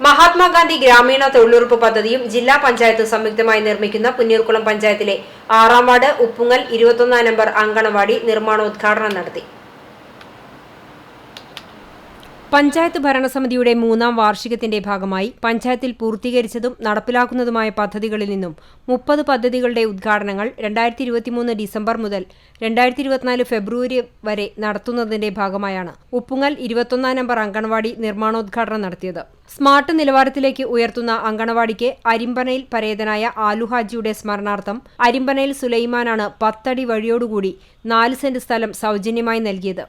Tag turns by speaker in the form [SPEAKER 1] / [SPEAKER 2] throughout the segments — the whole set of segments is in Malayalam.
[SPEAKER 1] മഹാത്മാഗാന്ധി ഗ്രാമീണ തൊഴിലുറപ്പ് പദ്ധതിയും ജില്ലാ പഞ്ചായത്ത് സംയുക്തമായി നിർമ്മിക്കുന്ന പുന്നീർകുളം പഞ്ചായത്തിലെ ആറാം വാർഡ് ഉപ്പുങ്ങൽ ഇരുപത്തൊന്നാം നമ്പർ അങ്കണവാടി നിർമ്മാണോദ്ഘാടനം നടത്തി. പഞ്ചായത്ത് ഭരണസമിതിയുടെ മൂന്നാം വാർഷികത്തിന്റെ ഭാഗമായി പഞ്ചായത്തിൽ പൂർത്തീകരിച്ചതും നടപ്പിലാക്കുന്നതുമായ പദ്ധതികളിൽ നിന്നും മുപ്പത് പദ്ധതികളുടെ ഉദ്ഘാടനങ്ങൾ രണ്ടായിരത്തി ഇരുപത്തിമൂന്ന് ഡിസംബർ മുതൽ രണ്ടായിരത്തി ഇരുപത്തിനാല് ഫെബ്രുവരി വരെ നടത്തുന്നതിന്റെ ഭാഗമായാണ് ഉപ്പുങ്ങൽ ഇരുപത്തൊന്നാം നമ്പർ അങ്കണവാടി നിർമ്മാണോദ്ഘാടനം നടത്തിയത്. സ്മാർട്ട് നിലവാരത്തിലേക്ക് ഉയർത്തുന്ന അങ്കണവാടിക്ക് അരിമ്പനയിൽ പരേതനായ ആലുഹാജിയുടെ സ്മരണാർത്ഥം അരിമ്പനയിൽ സുലൈമാനാണ് പത്തടി വഴിയോടുകൂടി നാല് സെന്റ് സ്ഥലം സൗജന്യമായി നൽകിയത്.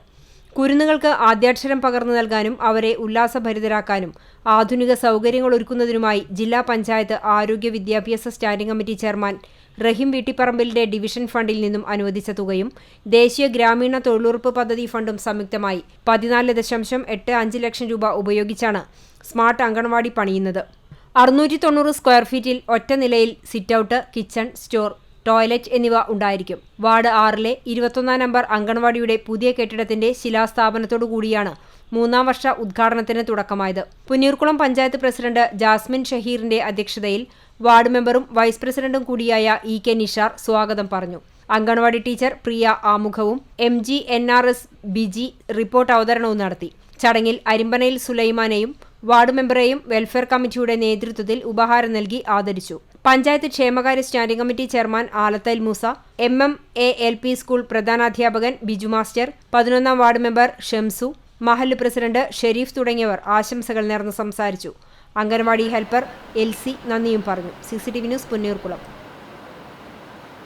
[SPEAKER 1] കുരുന്നുകൾക്ക് ആദ്യാക്ഷരം പകർന്നു നൽകാനും അവരെ ഉല്ലാസഭരിതരാക്കാനും ആധുനിക സൗകര്യങ്ങൾ ഒരുക്കുന്നതിനുമായി ജില്ലാ പഞ്ചായത്ത് ആരോഗ്യ വിദ്യാഭ്യാസ സ്റ്റാൻഡിംഗ് കമ്മിറ്റി ചെയർമാൻ റഹീം വീട്ടിപ്പറമ്പിലിന്റെ ഡിവിഷൻ ഫണ്ടിൽ നിന്നും അനുവദിച്ച തുകയും ദേശീയ ഗ്രാമീണ തൊഴിലുറപ്പ് പദ്ധതി ഫണ്ടും സംയുക്തമായി പതിനാല് ദശാംശം എട്ട് അഞ്ച് ലക്ഷം രൂപ ഉപയോഗിച്ചാണ് സ്മാർട്ട് അങ്കണവാടി പണിയുന്നത്. അറുന്നൂറ്റി തൊണ്ണൂറ് സ്ക്വയർ ഫീറ്റിൽ ഒറ്റ നിലയിൽ സിറ്റൌട്ട് കിച്ചൺ സ്റ്റോർ ടോയ്ലറ്റ് എന്നിവ ഉണ്ടായിരിക്കും. വാർഡ് ആറിലെ ഇരുപത്തൊന്നാം നമ്പർ അങ്കണവാടിയുടെ പുതിയ കെട്ടിടത്തിന്റെ ശിലാസ്ഥാപനത്തോടു കൂടിയാണ് മൂന്നാം വർഷ ഉദ്ഘാടനത്തിന് തുടക്കമായത്. പുന്നീർകുളം പഞ്ചായത്ത് പ്രസിഡന്റ് ജാസ്മിൻ ഷഹീറിന്റെ അധ്യക്ഷതയിൽ വാർഡ് മെമ്പറും വൈസ് പ്രസിഡന്റും കൂടിയായ ഇ കെ നിഷാർ സ്വാഗതം പറഞ്ഞു. Anganwadi teacher Priya ആമുഖവും M G N R S Biji report അവതരണവും നടത്തി. ചടങ്ങിൽ അരിമ്പനയിൽ സുലൈമാനെയും വാർഡ് മെമ്പറേയും വെൽഫെയർ കമ്മിറ്റിയുടെ നേതൃത്വത്തിൽ ഉപഹാരം നൽകി ആദരിച്ചു. പഞ്ചായത്ത് ക്ഷേമകാര്യ standing committee chairman Alathayil Moosa M M A L P school പ്രധാനാധ്യാപകൻ Biju master പതിനൊന്നാം വാർഡ് മെമ്പർ ഷംസു മഹല്ല് പ്രസിഡന്റ് ഷെരീഫ് തുടങ്ങിയവർ ആശംസകൾ നേർന്ന് സംസാരിച്ചു. അംഗൻവാടി ഹെൽപ്പർ എൽ സി നന്ദിയും പറഞ്ഞു. C C T V news Punnayurkulam